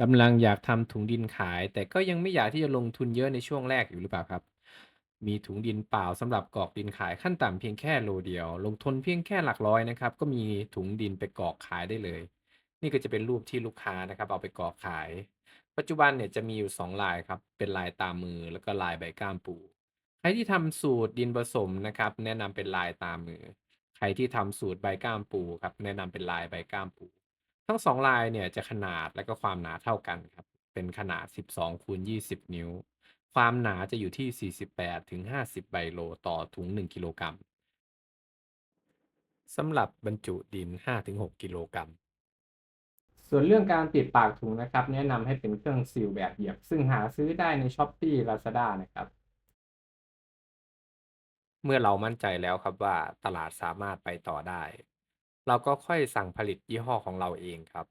กำลังอยากทำถุงดินขาย แต่ก็ยังไม่อยากที่จะลงทุนเยอะในช่วงแรกอยู่หรือเปล่าครับ มีถุงดินเปล่าสำหรับกรอกดินขายขั้นต่ำเพียงแค่โลเดียว ลงทุนเพียงแค่หลักร้อยนะครับ ก็มีถุงดินไปกรอกขายได้เลย นี่ก็จะเป็นรูปที่ลูกค้านะครับ เอาไปกรอกขาย ปัจจุบันเนี่ยจะมีอยู่สองลายครับ เป็นลายตามมือแล้วก็ลายใบก้ามปู ใครที่ทำสูตรดินผสมนะครับ แนะนำเป็นลายตามมือ ใครที่ทำสูตรใบก้ามปูครับ แนะนำเป็นลายใบก้ามปู ทั้ง2ลายเนี่ยจะขนาดและก็ความหนาเท่ากันครับ เป็นขนาด 12คูณ20 นิ้ว ความหนาจะอยู่ที่ 48ถึง50 ไบโลต่อถุง 1 กิโลกรัมสำหรับบรรจุดิน 5-6 กิโลกรัม ส่วนเรื่องการติดปากถุงนะครับ แนะนำให้เป็นเครื่องซีลแบบเหยียบ ซึ่งหาซื้อได้ใน Shopee Lazada นะครับ เมื่อเรามั่นใจแล้วครับว่าตลาดสามารถไปต่อได้ เราก็ค่อยสั่งผลิตยี่ห้อของเราเองครับ